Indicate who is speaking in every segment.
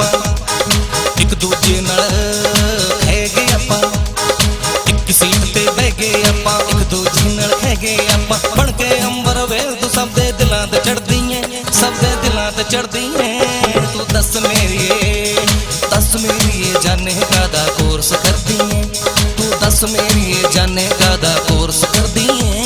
Speaker 1: ਆਪਾਂ, ਇੱਕ ਦੂਜੇ ਨਾਲ ਖੇ ਗਏ ਆਪਾਂ, ਇੱਕ ਸੀਟ ਤੇ ਬਹਿ ਗਏ ਆਪਾਂ, ਇੱਕ ਦੂਜੇ ਨਾਲ ਖੇ ਗਏ ਆਪਾਂ। ਬਣ ਕੇ ਅੰਬਰ ਵੇਲ ਤੂੰ ਸਭ ਦੇ ਦਿਲਾਂ ਤੇ ਚੜਦੀ ਐ, ਸਭ ਦੇ ਦਿਲਾਂ ਤੇ ਚੜਦੀ ਐ। ਤੂੰ ਦੱਸ ਮੇਰੀਏ ਦੱਸ ਮੇਰੀਏ ਜਾਣੇ ਕਾਦਾ ਕੋਰਸ ਕਰਦੀ ਐ? ਤੂੰ ਦੱਸ ਮੇਰੀਏ ਜਾਣੇ ਕਾਦਾ ਕੋਰਸ ਕਰਦੀ ਐ?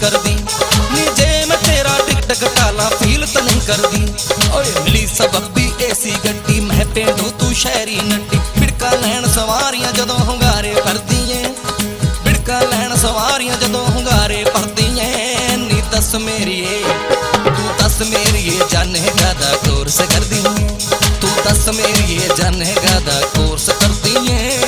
Speaker 1: ਕਰਦੀ। ਨੀ ਜੇ ਮੈਂ ਤੇਰਾ ਟਿਕ ਟਕ ਟਾਲਾ ਫੀਲ ਤਾਂ ਨਹੀਂ ਕਰਦੀ। ਓਏ ਮਿਲੀ ਸਬੱਬੀ, ਏਸੀ ਗੱਡੀ, ਮੈਂ ਪਿੰਡੂ, ਤੂੰ ਸ਼ਹਿਰੀ ਨੱਟੀ। ਬਿੜਕਾ ਲੈਣ ਸਵਾਰੀਆਂ ਜਦੋਂ ਹੁੰਗਾਰੇ ਭਰਦੀ ਏ ਬਿੜਕਾ ਲੈਣ ਸਵਾਰੀਆਂ ਜਦੋਂ ਹੁੰਗਾਰੇ ਭਰਦੀ ਏ ਨੀ ਦੱਸ ਮੇਰੀਏ, ਤੂੰ ਦੱਸ ਮੇਰੀਏ ਜਾਣੇ ਕਾਦਾ ਕੋਰਸ ਕਰਦੀ। ਏ ਤੂੰ ਦੱਸ ਮੇਰੀਏ ਜਾਣੇ ਕਾਦਾ ਕੋਰਸ ਕਰਦੀ। ਏ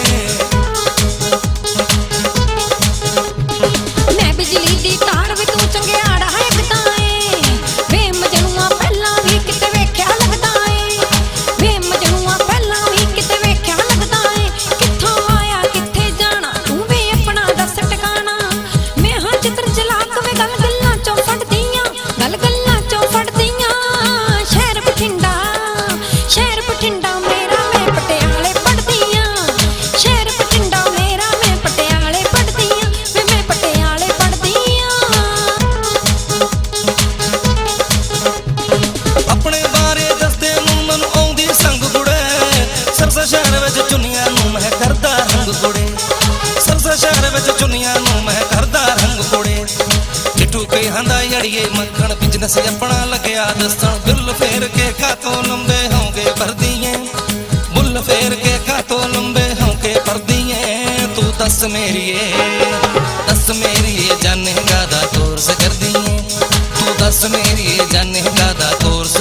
Speaker 1: ਅੜੀਏ ਮੱਖਣ ਬਿਜ਼ਨਸ ਆਪਣਾ ਲੱਗਿਆ ਦੱਸਣ ਬਿੱਲ ਫੇਰ ਕੇ ਖਾਤੋਂ ਲੰਬੇ ਹੋਗੇ ਭਰਦੀਏ। ਬੁੱਲ ਫੇਰ ਕੇ ਖਾਤੋਂ ਲੰਬੇ ਹੋਕੇ ਭਰਦੀਏ। ਤੂੰ ਦੱਸ ਮੇਰੀਏ ਦੱਸ ਮੇਰੀਏ ਜਾਣੇ ਕਾਦਾ ਕੋਰਸ ਕਰਦੀ ਤੂੰ ਦੱਸ ਮੇਰੀਏ ਜਾਣੇ ਕਾਦਾ ਕੋਰਸ